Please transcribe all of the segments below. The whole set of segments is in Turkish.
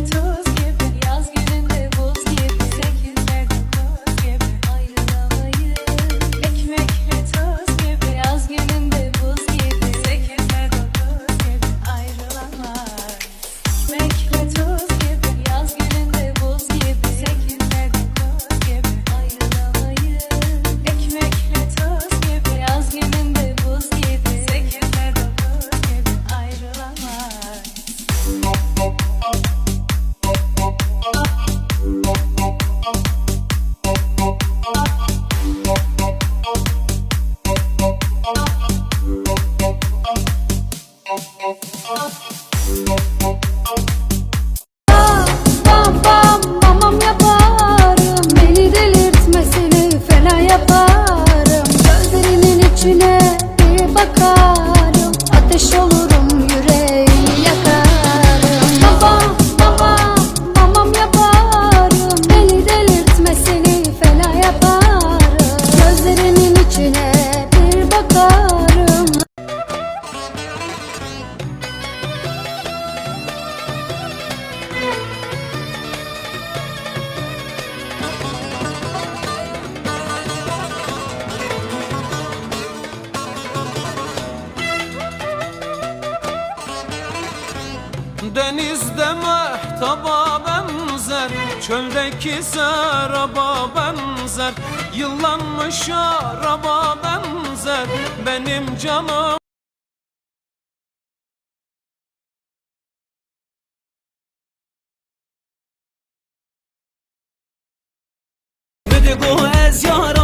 I told show Denizde mehtaba benzer Çöldeki seraba benzer Yıllanmış araba benzer Benim canım. Dedi bu ez yara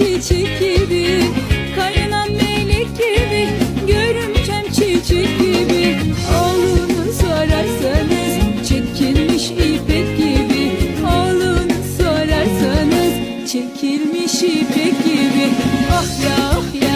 çiçek gibi Kaynan melik gibi görümcem çiçek gibi. Alını sorarsanız çekilmiş ipek gibi. Alını sorarsanız çekilmiş ipek gibi. Ah ya ah